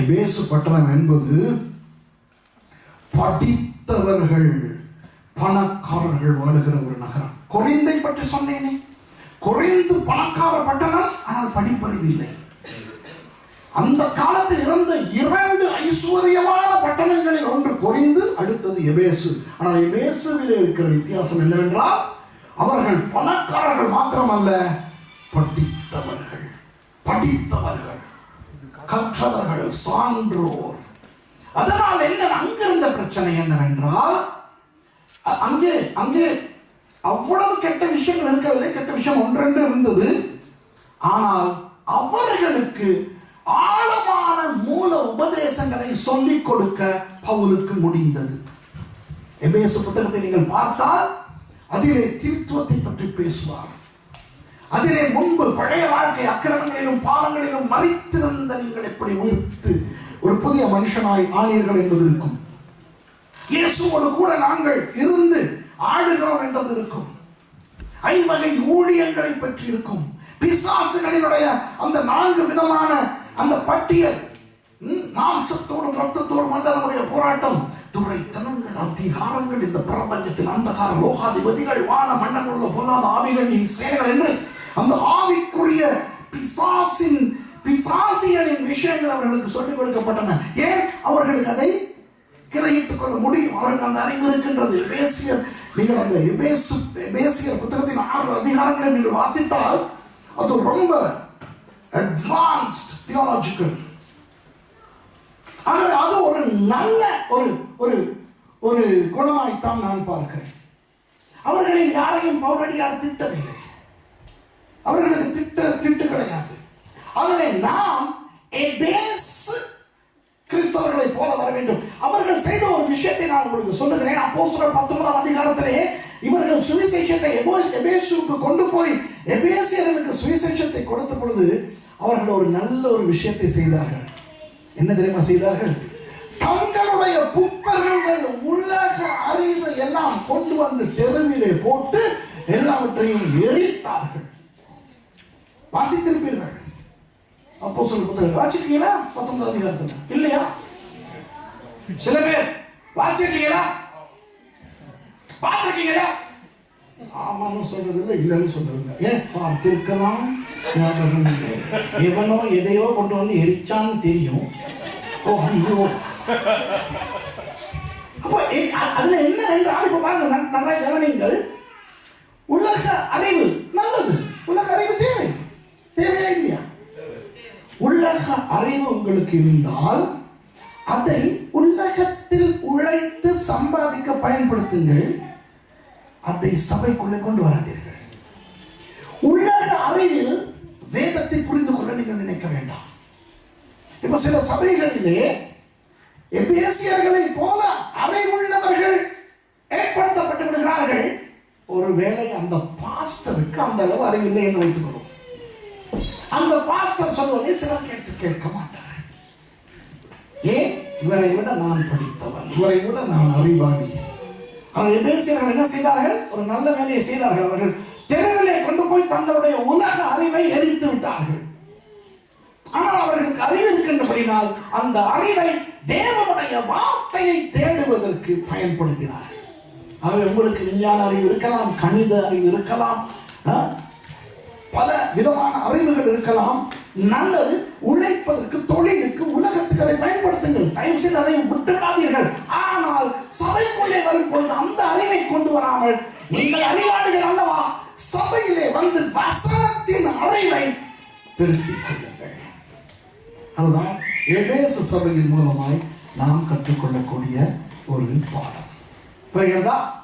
எபேசு பட்டணம் என்பது படித்தவர்கள் பணக்காரர்கள் வாழுகிற ஒரு நகரம். குறைந்தை பற்றி சொன்னேனே. குறைந்து பணக்கார பட்டணம் ஆனால் படிப்பறிவு இல்லை. அந்த காலத்தில் இருந்த இரண்டு ஐஸ்வர்யமான பட்டணங்களில் ஒன்று குறைந்து அடுத்தது எபேசு. ஆனால் எபேசுவிலே இருக்கிற வித்தியாசம் என்னவென்றால் அவர்கள் பணக்காரர்கள் மாத்திரமல்ல சான்றோர். அதனால் என்ன அங்கிருந்த பிரச்சனை என்னவென்றால் அங்கே அங்கே அவ்வளவு கெட்ட விஷயங்கள் இருக்கவில்லை கெட்ட விஷயம் ஒன்றென்று இருந்தது. ஆனால் அவர்களுக்கு ஆழமான மூல உபதேசங்களை சொல்லிக் கொடுக்க பவுலுக்கு முடிந்தது. எபேசு புத்தகத்தை நீங்கள் பார்த்தால் அதிலே திருத்துவத்தை பற்றி பேசுவார். அதிலே முன்பு பழைய வாழ்க்கை அக்கிரமங்களிலும் பாவங்களிலும் மறித்திருந்த நீங்கள் எப்படி உயிர்த்து ஒரு புதிய மனுஷனாய் ஆனீர்கள் என்பது இருக்கும். இயேசுவோடு கூட நாங்கள் இருந்து ஆளுகிறோம் என்றது இருக்கும். ஐவகை ஊழியங்களை பற்றி இருக்கும். பிசாசுகளினுடைய அந்த நான்கு விதமான அந்த பட்டியல் மாம்சத்தோடும் ரத்தத்தோடும் அல்ல நம்முடைய போராட்டம் துறைத்தனங்கள் அதிகாரங்கள் இந்த பிரபஞ்சத்தின் அந்தகார லோகாதிபதிகள் வான மன்னன் உள்ள பொல்லாத ஆவிகளின் சேனைகள் என்று அந்த ஆவிக்குரிய பிசாசின் பிசாசியரின் விஷயங்கள் அவர்களுக்கு சொல்லிக் கொடுக்கப்பட்டன. ஏன்? அவர்களுக்கு அதை கிரகித்துக் கொள்ள முடியும். அவருக்கு அந்த அறிவு இருக்கின்றது. எபேசியர் நீங்கள் அந்த எபேசு எபேசியர் புத்தகத்தின் ஆறு அதிகாரங்களை நீங்கள் வாசித்தால் அது ரொம்ப அட்வான்ஸ்ட் தியாலஜிக்கல் ஆகவே அது ஒரு நல்ல ஒரு ஒரு ஒரு குணமாய்த்தான் நான் பார்க்கிறேன். அவர்களில் யாரையும் பௌரடியார் திட்டவில்லை அவர்களுக்கு திட்ட திட்டு கிடையாது ஆகவே நாம் எபேஸ் கிறிஸ்தவர்களை போல வர வேண்டும் அவர்கள் செய்த ஒரு விஷயத்தை நான் உங்களுக்கு சொல்லுகிறேன் அப்போ சொல்ற பத்தொன்பதாம் அதிகாரத்திலே இவர்கள் சுவிசேஷத்தை எபோ- கொண்டு போய் எபேசியர்களுக்கு சுவிசேஷத்தை கொடுத்த பொழுது அவர்கள் ஒரு நல்ல ஒரு விஷயத்தை செய்தார்கள். என்ன தெரியுமா செய்தார்கள்? தங்களுடைய புத்தகங்கள் உலக அறிவை எல்லாம் கொண்டு வந்து தெருவிலே போட்டு எல்லாவற்றையும் எரித்தார்கள். வாசித்திருப்பீர்கள். அப்போ சொல்ல புத்தகம் வாசிக்கிறீங்களா? பத்தொன்பதாம் அதிகாரத்தில். இல்லையா? சில பேர் வாசிக்கிறீங்களா பார்த்திருக்கீங்களா? ஆமான்னு சொல்றது இல்லை இல்லைன்னு சொல்றது இல்லை ஏன் பார்த்திருக்கலாம். ஞாபகம் இல்லை. எவனோ எதையோ கொண்டு வந்து எரிச்சான்னு தெரியும். ஓ அது இதுவோ? அப்போ எ- அதுல என்ன என்றாலும் இப்போ பாருங்க நிறைய கவனிங்கள் உலக அறிவு நல்லது. உலக அறிவு தேவை. தேவையா இல்லையா? உலக அறிவு உங்களுக்கு இருந்தால் அதை உலகத்தில் உழைத்து சம்பாதிக்க பயன்படுத்துங்கள் அதை சபைக்குள்ளே கொண்டு வராதீர்கள். உலக அறிவில் வேதத்தை புரிந்து கொள்ள நீங்கள் நினைக்க வேண்டாம். இப்ப சில சபைகளிலே எபேசியர்களை போல அறை உள்ளவர்கள் ஏற்படுத்தப்பட்டு விடுகிறார்கள். ஒருவேளை அந்த பாஸ்டருக்கு அந்த அளவு அறிவில்லை என்று வைத்துக் கொள்வோம் அந்த பாஸ்டர் சொல்வதை சிலர் கேட்டு கேட்க மாட்டார்கள். ஏன்? இவரை விட நான் படித்தவன் இவரை விட நான் அறிவாளி. ஆனால் எபேசியர்கள் என்ன செய்தார்கள்? ஒரு நல்ல வேலையை செய்தார்கள். அவர்கள் தெருவிலே கொண்டு போய் தங்களுடைய உலக அறிவை எரித்து விட்டார்கள். ஆனால் அவர்களுக்கு அறிவு இருக்கின்றபடினால் அந்த அறிவை தேவனுடைய வார்த்தையை தேடுவதற்கு பயன்படுத்தினார்கள். ஆகவே உங்களுக்கு விஞ்ஞான அறிவு இருக்கலாம் கணித அறிவு இருக்கலாம் பல விதமான அறிவுகள் இருக்கலாம். நல்லது உழைப்பதற்கு தொழிலுக்கு உலகத்துக்கு அதை பயன்படுத்துங்கள். தயவு செய்து அதை விட்டுவிடாதீர்கள். ஆனால் சபைக்குள்ளே வரும் பொழுது அந்த அறிவை கொண்டு வராமல் நீங்கள் அறிவாளிகள் அல்லவா? சபையிலே வந்து வசனத்தின் அறிவை பெருக்கிக் கொள்ளுங்கள். அதுதான் எபேசு சபையின் மூலமாய் நாம் கற்றுக்கொள்ளக்கூடிய ஒரு பாடம். புரிகிறதா?